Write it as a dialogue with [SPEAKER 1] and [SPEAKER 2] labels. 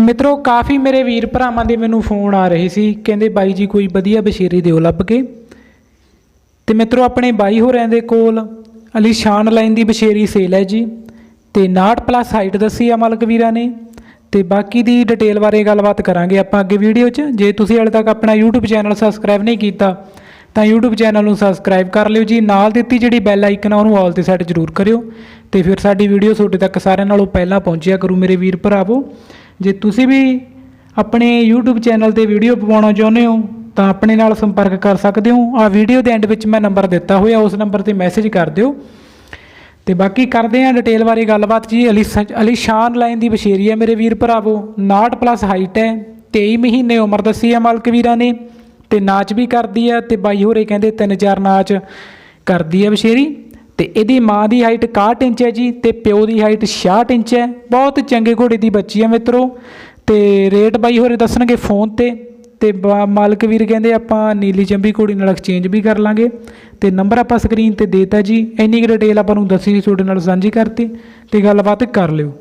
[SPEAKER 1] ਮਿੱਤਰੋ, ਕਾਫੀ ਮੇਰੇ ਵੀਰ ਭਰਾਵਾਂ ਦੇ ਮੈਨੂੰ ਫੋਨ ਆ ਰਹੇ ਸੀ। ਕਹਿੰਦੇ, ਬਾਈ ਜੀ, ਕੋਈ ਵਧੀਆ ਬਸ਼ੀਰੀ ਦਿਓ ਲੱਭ ਕੇ। ਤੇ ਮਿੱਤਰੋ, ਆਪਣੇ ਬਾਈ ਹੋਰਾਂ ਦੇ ਕੋਲ ਅਲੀਸ਼ਾਨ ਲਾਈਨ ਦੀ ਬਸ਼ੇਰੀ ਸੇਲ ਹੈ ਜੀ। ਤੇ 69 ਪਲੱਸ ਹਾਈਟ ਦੱਸੀ ਆ ਮਾਲਕ ਵੀਰਾਂ ਨੇ। ਤੇ ਬਾਕੀ ਦੀ ਡਿਟੇਲ ਬਾਰੇ ਗੱਲਬਾਤ ਕਰਾਂਗੇ ਆਪਾਂ ਅੱਗੇ ਵੀਡੀਓ 'ਚ। ਜੇ ਤੁਸੀਂ ਹਾਲੇ ਤੱਕ ਆਪਣਾ YouTube ਚੈਨਲ ਸਬਸਕ੍ਰਾਈਬ ਨਹੀਂ ਕੀਤਾ, ਤਾਂ YouTube ਚੈਨਲ ਨੂੰ ਸਬਸਕ੍ਰਾਈਬ ਕਰ ਲਿਓ ਜੀ। ਨਾਲ ਦਿੱਤੀ ਜਿਹੜੀ ਬੈਲ ਆਈਕਨ ਆ, ਉਹਨੂੰ ਆਲ ਤੇ ਸੈੱਟ ਜ਼ਰੂਰ ਕਰਿਓ। ਤੇ ਫਿਰ ਸਾਡੀ ਵੀਡੀਓ ਤੁਹਾਡੇ ਤੱਕ ਸਾਰਿਆਂ ਨਾਲੋਂ ਪਹਿਲਾਂ ਪਹੁੰਚਿਆ ਕਰੂ ਮੇਰੇ ਵੀਰ ਭਰਾਵੋ। ਜੇ ਤੁਸੀਂ ਵੀ ਆਪਣੇ YouTube ਚੈਨਲ ਤੇ ਵੀਡੀਓ ਪਵਾਉਣਾ ਚਾਹੁੰਦੇ ਹੋ, ਤਾਂ ਆਪਣੇ ਨਾਲ ਸੰਪਰਕ ਕਰ ਸਕਦੇ ਹੋ। ਆ ਵੀਡੀਓ ਦੇ ਐਂਡ ਵਿੱਚ ਮੈਂ ਨੰਬਰ ਦਿੱਤਾ ਹੋਇਆ, ਉਸ ਨੰਬਰ ਤੇ ਮੈਸੇਜ ਕਰ ਦਿਓ। ਤੇ ਬਾਕੀ ਕਰਦੇ ਆਂ ਡਿਟੇਲ ਬਾਰੇ ਗੱਲਬਾਤ ਜੀ। ਅਲੀ ਸ- ਅਲੀਸ਼ਾਨ ਲਾਈਨ ਦੀ ਬਸ਼ੇਰੀ ਹੈ ਮੇਰੇ ਵੀਰ ਭਰਾਵੋ। 69 ਪਲੱਸ ਹਾਈਟ ਹੈ 23 ਮਹੀਨੇ ਉਮਰ ਦੱਸੀ ਹੈ ਮਾਲਕ ਵੀਰਾਂ ਨੇ। ਤੇ ਨਾਚ ਵੀ ਕਰਦੀ ਹੈ ਤੇ ਬਾਈ ਹੋਰੇ ਕਹਿੰਦੇ ਤਿੰਨ ਚਾਰ ਨਾਚ ਕਰਦੀ ਹੈ ਬਸ਼ੇਰੀ। ਤੇ ਇਹਦੀ ਮਾਂ ਦੀ ਹਾਈਟ 61 ਇੰਚ ਹੈ ਜੀ ਤੇ ਪਿਓ ਦੀ ਹਾਈਟ 66 ਇੰਚ ਹੈ। ਬਹੁਤ ਚੰਗੇ ਘੋੜੇ ਦੀ ਬੱਚੀ ਹੈ ਮਿੱਤਰੋ। ਤੇ ਰੇਟ ਬਾਈ ਹੋਰੇ ਦੱਸਣਗੇ ਫੋਨ ਤੇ। ਤੇ ਬਾ- ਮਾਲਕ ਵੀਰ ਕਹਿੰਦੇ ਆਪਾਂ ਨੀਲੀ ਚੰਬੀ ਘੋੜੀ ਨਾਲ ਐਕਸਚੇਂਜ ਵੀ ਕਰ ਲਾਂਗੇ। ਤੇ ਨੰਬਰ ਆਪਾਂ ਸਕਰੀਨ ਤੇ ਦੇਤਾ ਜੀ। ਇੰਨੀ ਕੁ ਡਿਟੇਲ ਆਪਾਂ ਨੂੰ ਦੱਸੀ ਸੀ ਤੁਹਾਡੇ ਨਾਲ ਸਾਂਝੀ ਕਰਤੀ। ਤੇ ਗੱਲਬਾਤ ਕਰ ਲਿਓ।